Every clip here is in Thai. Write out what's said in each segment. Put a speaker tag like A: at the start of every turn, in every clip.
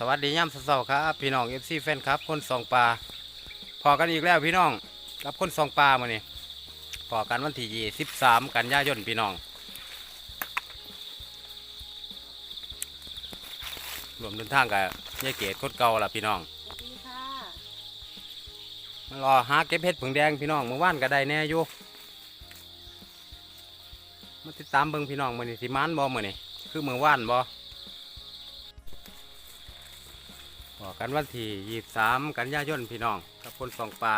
A: สวัสดีย่ำเสาๆครับพี่น้องเอฟซีแฟนครับ คนสองปลาพอกันอีกแล้วพี่น้องกับคนสองปลามาเนี่ยพอกันวันที่ยี่สิบสามกันยายนพี่น้องรวมเดินทางกับยายเกดโคตรเก่าละพี่น้อง
B: สวัสดีค่ะ
A: มารอหาเก็บเห็ดผึ่งแดงพี่น้องเมื่อวานก็ได้แน่อยู่มาติดตามเบิ่งพี่น้องมือนี่สิมานบ่มือนี่คือเมื่อวานบ่ บอกกันวันที่ยี่สามกันยายนพี่น้องกับคนสองปลา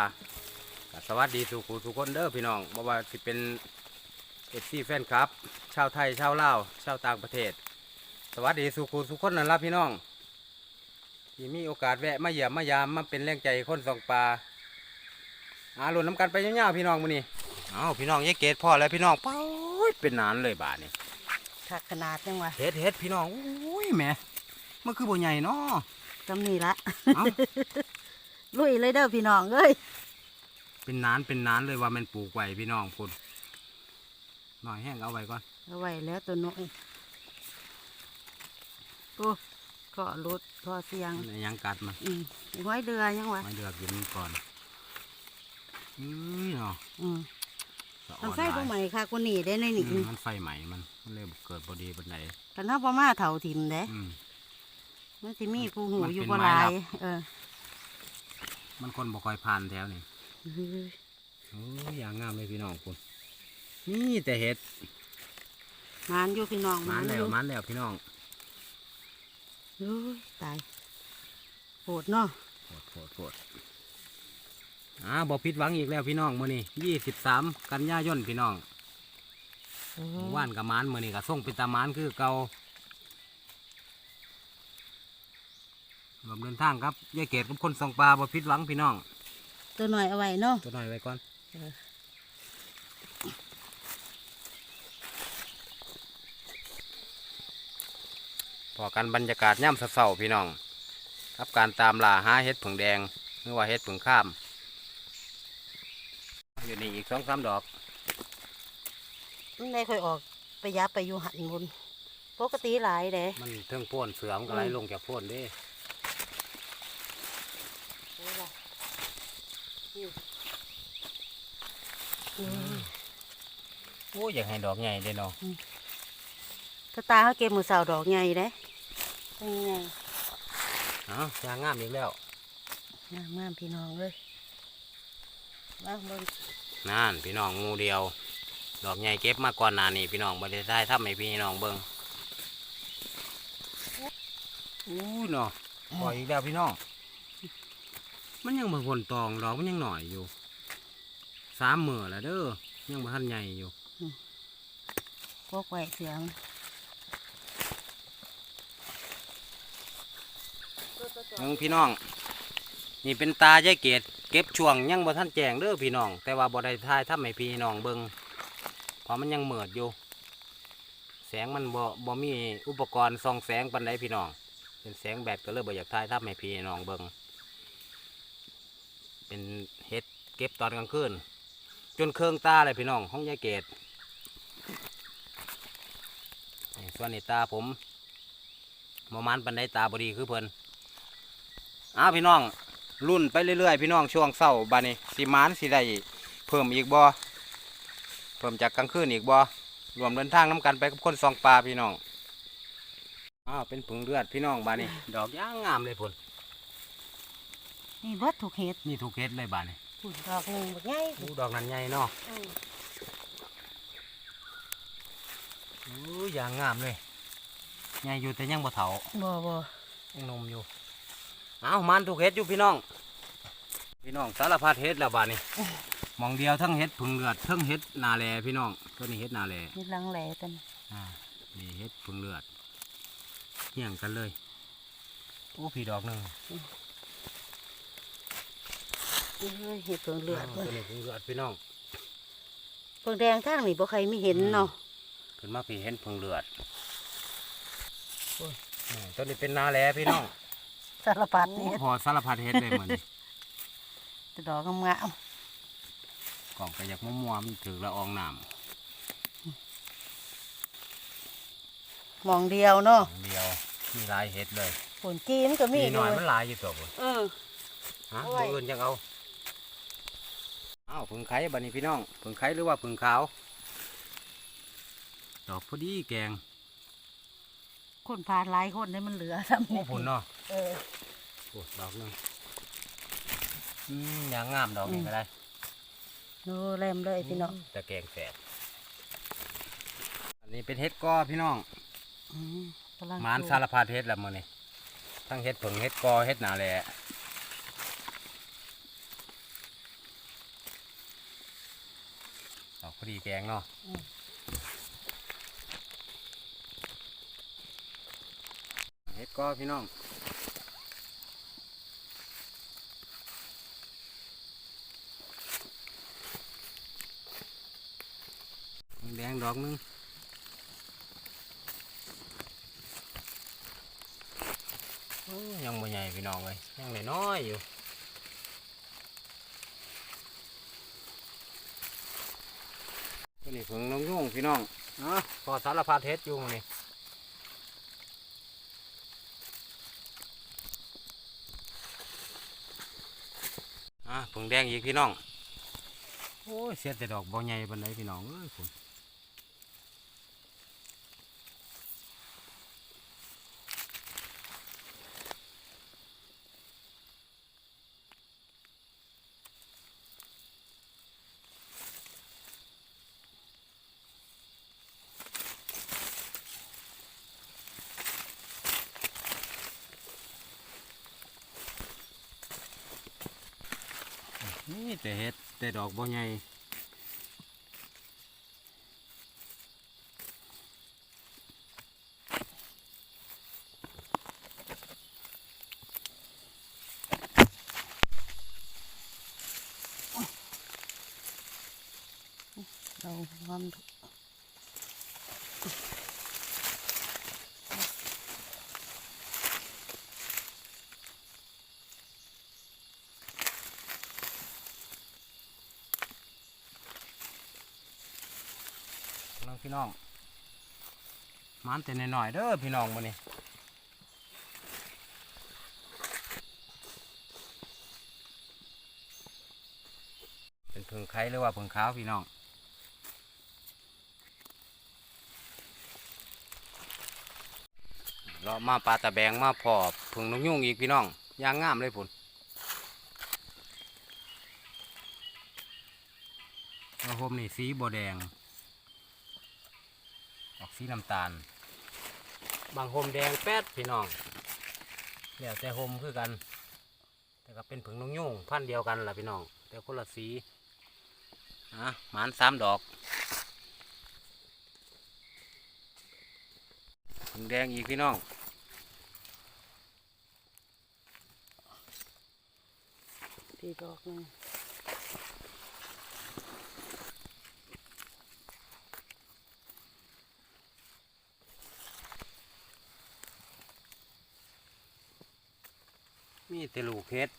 A: ก็สวัสดีสุขุสุขคนเด้อพี่น้องบ่ว่าสิเป็นเอฟซีแฟนครับ ชาวไทยชาวลาวชาวต่างประเทศ สวัสดีสุขุสุขคนนั่นละพี่น้องที่มีโอกาสแวะมาเยี่ยมมายามมาเป็นแรงใจให้คนสองปลาอาหลุนน้ำกันไปยาวๆพี่น้องมื้อนี้เอาพี่น้องยายเกดพ่อแล้วพี่น้องป้ยเป็นนานเลยบาดนี่
B: ถักขนาดยังวะ
A: เฮ็ดเฮ็ดพี่น้องอุ้ยแหม่มันคือบ่ใหญ่เนาะ
B: จำนี่ละ
A: เอ้า
B: ลุยเลยเด้อพี่น้องเอ้ย
A: เป็นนานเป็นนานเลยว่ามันปลูกไว้พี่น้องคุณหน่อยแห้งเอาไว้ก่อน
B: เอาไว้แล้วตัวน้อยโอ้ก็รุดก็เสียง
A: มันยังกัดมัน
B: อืมห้อยเรือยังวะ
A: ไม่เดือกกินก่อนอื้อเนาะ
B: อืม
A: สะอ่
B: มัน
A: อน
B: ไฟ
A: ห
B: บ่
A: ลาย
B: ใหม่ค่ะกูนี่ได้ใน
A: อื
B: นี่
A: มมันไฟใหม่มันมันเลยเกิดบ่ดีบ่ไหน
B: กันถ้าบ่มาเถาถิ่มเด้
A: อืม
B: มันสิมีผู้หู
A: มัน
B: อยู่
A: เป็น
B: บ่
A: ไม้
B: หลา
A: ลั
B: ย
A: บ
B: เออ
A: มันคนบ่ค่อยผ่านแถวนี่
B: เฮ้ย
A: โอ้ยอย่างงามเลยพี่น้องคุณนี่แต่เห็ด
B: มานอยู่พี่น้อง
A: มั
B: มานน
A: แล้
B: อ
A: ว
B: ยู่
A: มันแล้วพี่น้อง
B: โอ้ยตายโหดเนาะ
A: โปวดปวดปวดอ่าบอผิดหวังอีกแล้วพี่น้องมื้อนี้ยี่สิบสามกันยายนพี่น้อง
B: เออ
A: เมื่อว่านกับมานมื้อนี้ก็ส่งเป็นตามานคือเก่า วมเดินทางครับยายเกดกับคนสองปลาบอผิดหวังพี่น้อง
B: ตัวหน่อยเอาไว้เนาะ
A: ตัวหน่อยไว้ก่อน
B: เออ
A: พอกันบรรยากาศย่ำเศร้าๆพี่น้อง ครับการตามล่าหาเห็ดผึ่งแดงหรือว่าเห็ดผึ่งข้าม อยู่นี่อีกสองสามดอก
B: มันได้ค่อยออกไปยับไปอยู่หันบนปกติหลายเด้
A: มันเทิงโพ่นเสือมนก็ไหล
B: อืม
A: ลงจากโพ่นเด้ โอ้ยอยากให้ดอกใหญ่เด้เนาะ
B: ถ้าตาเขาเก็บมือสาวดอกใหญ่เด้เป็นไง
A: เอ้ายางงามอีกแล้ว
B: งามงามพี่น้องเลยมาเบิ่ง
A: นั่นพี่น้องงูเดียว ดอกใหญ่เก็บมาก่อนหน้านี้พี่น้องบริษัททำให้พี่น้องเบิ่งอู้ยเนาะปล่อยอีกแล้วพี่น้อง มันยังบางคนตองดอกมันยังหน่อยอยู่สามมือแล้วเด้อยังบ่ทันใหญ่อยู่
B: พวกแหวกเสียง
A: นึงพี่น้อง นี่เป็นตายายเกดเก็บช่วงยังบ่ทันแจงเด้อพี่น้อง แต่ว่าบ่ได้ทายทำให้พี่น้องเบิ่งเพราะมันยังเหมือดอยู่ แสงมันบ่บ่มีอุปกรณ์ส่องแสงปานใดพี่น้อง เป็นแสงแบตก็เลยบ่อยากทายทำให้พี่น้องเบิ่ง เป็นเฮ็ดเก็บตอนกลางคืน จนเครื่องตาเลยพี่น้องห้องยายเกดส่วนนี้ตาผมบ่มันปันใดตาบดีคือเพิ่นอ้าพี่น้องรุ่นไปเรื่อยๆ พี่น้องช่วงเศร้าบานี้สิมานสิได้เพิ่มอีกบ่เพิ่มจากกลางคืนอีกบ่รวมเดินทางน้กันไปกับคนสองปลาพี่น้องอ้าวเป็นผงเลือดพี่น้องบานี้ดอกย่างงามเลยพุ่น
B: นี่เบิดถูกเห็ด
A: นี่ถูกเฮ็ดเลยบานี้
B: พุ่นดอกหนึ่งบักใหญ่
A: อู้ดอกนั้นใหญ่เนาะ
B: อืม
A: อู้ย่างงามเลยใหญ่อยู่แต่ยังบ่เฒ่า
B: บ่บ่
A: ยังหนมอยู่อ้าวมันถูกเฮ็ดอยู่พี่น้อง พี่น้องสารพัดเฮ็ดแล้วบานี้หมองเดียวทั้งเฮ็ดผึ่งเลือดทั้งเฮ็ดนาแลพี่น้องตัวนี้เฮ็ดนาแล
B: นี่ลังแหล่ตัน
A: อ่านี่เฮ็ดพึ่งเลือดเหี่ยงกันเลยโอ้ผีดอกหนึ่ง
B: เอ้ยเห็ดเพิ่งเลือด
A: ตัวนี้พึ่งเลือดพี่น้อง
B: เพิ่งแดงทางนี่บ่ใครไม่เห็นเนาะ
A: ขึ้นมาพี่เห็นพึ่งเลือดโอ้ยนี่ตัวนี้เป็นนาแลพี่น้อง
B: สารพัดนี่
A: โอ้พอสารพัดเฮ็ดเลยเหมือน
B: แต่ดอกงาม
A: กล่องกระยักมัวๆมันถือละอองน้
B: ๆมองเดียวเนาะำ
A: เดียวมีหลายเฮ็ดเลย
B: อผลจีมันก็มี
A: มีหน่อย
B: เล
A: มันหลายอยู่ตัวพุ่น
B: เออ
A: ฮะ
B: เอาไว้
A: ตัวอื่นยังเอา อ้าวผึ่งไข่บัดนี้พี่น้องผึ่งไข่หรือว่าผึ่งขาว ดอกพอดีแกง
B: คนพาหลายคนได้มันเหลือซ้ำ
A: โอ้ผุนเนาะ
B: เออ
A: โอ้ดอกหนึงอืมยางงามดอกนี้
B: อืม
A: ก็ได้
B: โนแรมเลยพี่น้อง
A: แต่แกงแสบอันนี้เป็นเห็ดกอพี่น้อง
B: อืมกำลัง
A: หมาน
B: ปลูก
A: สารพัดเห็ดละมื้อนี้ทั้งเห็ดผึ่งเห็ดกอเห็ดหนาแหละ ดีแกงเนาะเฮ็ดก็พี่น้องแดงดอกนึงโอ้ยังบ่ใหญ่พี่น้องเลยยังเล็กน้อยอยู่ ตัวนี้เพิ่งน้องยุ่งพี่น้องเนาะพอสารพัดเฮ็ดอยู่มื้อนี่อะผงแดงอีกพี่น้อง โอ้ยเสียแต่ดอกบอใหญ่บันไดพี่น้องเอ้ยคุณ นี่แต่เห็ดแต่ดอกบ่ใหญ่
B: เราความ
A: น้อง พี่น้องมันแต่หน่อยๆเด้อพี่น้องมาเนี่เป็นเพิงไข่หรือว่าเพิงขาวพี่น้องเรามาปลาตะแบงมาพอผึ่งนกยุ่งอีกพี่น้องย่างงามเลยผุนเราผมนี่สีบแดง สีน้ำตาล บางโฮมแดงแป๊ดพี่น้องแล้วแต่โฮมคือกัน แต่ก็เป็นผึ่งนกยุงพันธุ์เดียวกันล่ะพี่น้อง แต่คนละสีอะหมานสามดอกผึ่งแดงอีกพี่น้อง
B: พี่ดอกหนึง
A: มีแต่ลูกเห็ด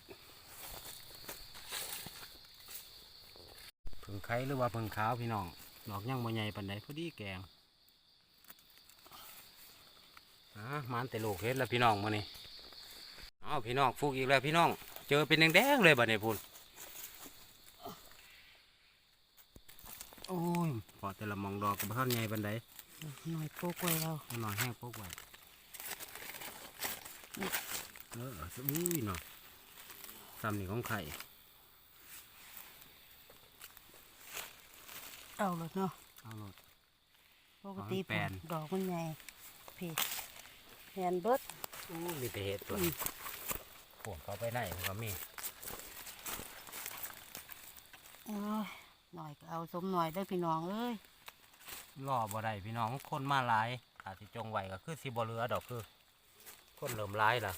A: ผึ่งไข่หรือว่าผึ่งขาวพี่น้องดอกยังบ่ใหญ่ปันใดพอดีแกงอะมันแต่ลูกเห็ดแล้วพี่น้องมานี่เอาพี่น้องฟูกอีกแล้วพี่น้อง เจอเป็นแดงๆเลยบัดนี้พุ่นโอ้ยพอแต่ละหมองดอกกับท่านใหญ่ปันใด
B: หน่อยปลูกไว้เรา
A: หน่อยแห้งพวกไว้ เอออุ้ยเนาะซ้ำนี่ของไข่
B: เอาเลยเนาะ
A: เอาโลด
B: ปกติ
A: เอาให้แปลน
B: ดอกมันใหญ่พี่แผ่นเบิด
A: อู้มีแต่เห็ดตัว
B: อืม
A: ปวดเขาไปไหนมันก็มี
B: โอ้ยหน่อยก็เอาสมหน่อยได้อพี่น้องเอ้ย
A: รอบ่ได้พี่น้องคนมาหลายอาจสิจงไหวก็คือสิบ่เหลือดอกคือ คนเริ่มร้ายล่ะ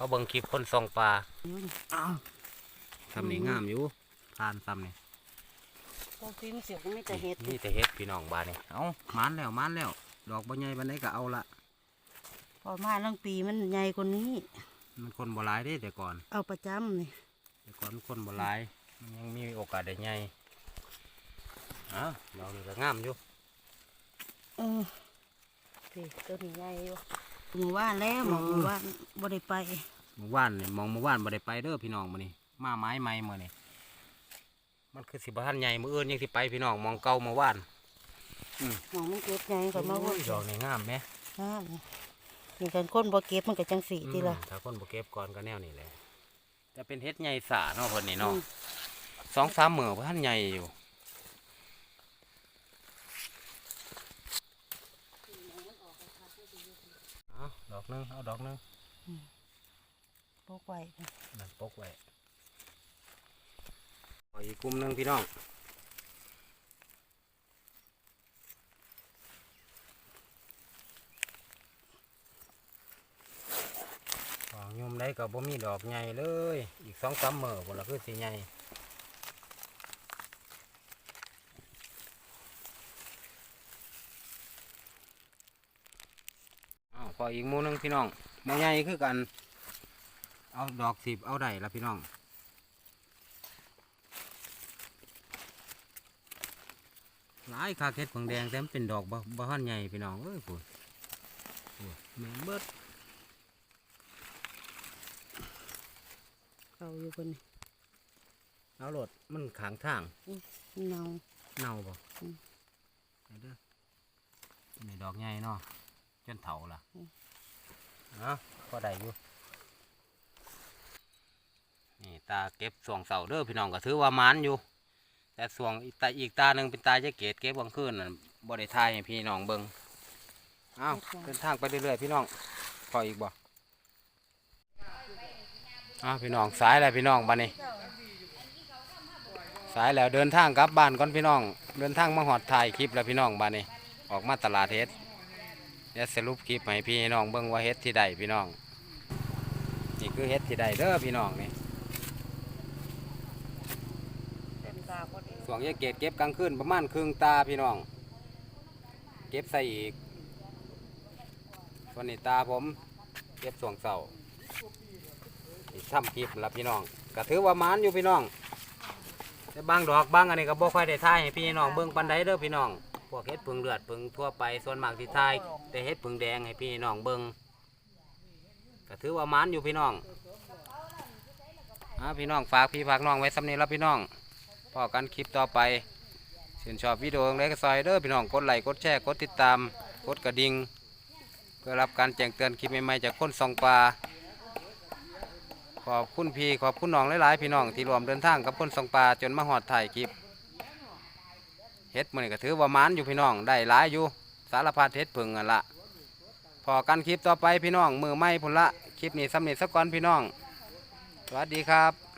A: เขาเบิ่งคลิปคนส่องปลา
B: อยู่นี่
A: ซ้ำนี่งามอยู่ทานซ้ำนี่
B: พวกที่มันเสียบมันมีแต่เห็ด
A: นี่แต่เห็ดพี่น้องบานนี่เอามานแล้วมานแล้ว ดอกบ่ใหญ่บันไดก็เอาละ
B: พอมาตั้งปีมันใหญ่กว่านี้
A: มันคนบ่หลายเด้แต่ก่อน
B: เอาประจำนี่
A: แต่ก่อนคนบ่หลาย มันยังมีโอกาสได้ใหญ่อ้าวดอกนี่ก็งามอยู่
B: เออพี่ตัวนี้ใหญ่อยู่ หมู่บ้านแล้วหมองหมู่บ้านบ่ได้ไป
A: เมื่อวานนี่มองเมื่อวานบ่ได้ไปเด้อพี่น้องมื้อนี้มาไม้ใหม่มื้อนี้มันคือสิบ่ทันใหญ่มื้ออื่นยังสิไปพี่น้องมองเก่าเมื่อวาน
B: หมองมันเก็บไงก็มาวน
A: โอ้ยดอกนี่งามแหม
B: งามนี่กันคนบ่เก็บมันก็จังสีติล่ะ
A: อืมถ้าคนบ่เก็บก่อนก็แนวนี้แหละจะเป็นเฮ็ดใหญ่สาเนาะเพิ่นนี่เนาะ
B: อืม
A: สองสามมื้อบ่ทันใหญ่อยู่เอาดอกห นึงเอาดอกหนึง
B: ปลูกไว้
A: นั่นปกไว้เอาอีกกลุ่มหนึ่งพี่น้องของยมได้ก็บ่มีดอกใหญ่เลย อีกสองสามมื้อพุ่นละคือสิใหญ่ อ้าวพออีกหมูหนึงพี่น้องหมูใหญ่คือกัน เอาดอกสิบเอาได้ละพี่น้องหลายคาเก็ดผงแดงแต่มันเป็นดอกบ่บ่ฮันใหญ่พี่น้องเอ้ยพูดพูดแม่นเบิด
B: เขาอยู่บน
A: เอาโหลดมันขางทาง
B: นี่เนา
A: เน่าบ่
B: อืม
A: เอาเด้อนี่ดอกใหญ่เนาะจ นเถาล่ะ
B: อืม
A: เนาะพอได้อยู่นี่ตาเก็บส่วงเสาเด้อพี่น้องก็ถือว่ามันอยู่ แต่ส่วงอีกตาอีกตาหนึ่งเป็นตาจะเกตเก็บบางคืนน่ะบ่ได้ทายให้พี่น้องเบิ่งอ้าวเดินทางไปเรื่อยๆพี่น้องพออีกบ่อ้าวพี่น้องสายแล้วพี่น้องบัดนี้สายแล้วเดินทางกลับบ้านก่อนพี่น้อง เดินทางมาหอดถ่ายคลิปแล้วพี่น้องบ้านนี้ ออกมาตลาดเฮ็ด เดี๋ยวสรุปคลิปให้พี่น้องเบิ่งว่าเฮ็ดที่ใดพี่น้อง นี่คือเฮ็ดที่ใดเด้อพี่น้องนี่สวงยาเกตเก็บกลางคืนประมาณครึ่งตาพี่น้อง เก็บใส่อีกส่วนนี้ตาผมเก็บสวงเสานี่ทำคลิปล้วพี่น้องก็ถือว่ามานอยู่พี่น้องแต่บางดอกบางอันนี้ก็บ่ค่อยได้ทายให้พี่น้องเบิ่งปานใดเด้อพี่น้อง พวกเฮ็ดผึ่งเลือดผึ่งทั่วไปส่วนมากที่ทายแต่เฮ็ดผึ่งแดงให้พี่น้องเบิ่งก็ถือว่ามานอยู่พี่น้องอ่าพี่น้องฝากพี่ฝากน้องไว้สำนี้แล้วพี่น้องพอกันคลิปต่อไปชื่นชอบวิดีโอเล็กซอยเด้อพี่น้องกดไลค์กดแชร์กดติดตามกดกระดิ่งเพื่อรับการแจ้งเตือนคลิปใหม่ๆจากคนสองปลาขอบคุณพี่ขอบคุณน้องหลายๆพี่น้องที่รวมเดินทางกับคนสองปลาจนมาหอดถ่ายคลิป เฮ็ดมันก็ถือว่ามานอยู่พี่น้องได้หลายอยู่สารพัดเฮ็ดพึ่งกันละพอกันคลิปต่อไปพี่น้องมือไม่พุ่นละคลิปนี้สำเร็จสักก่อนพี่น้อง สวัสดีครับ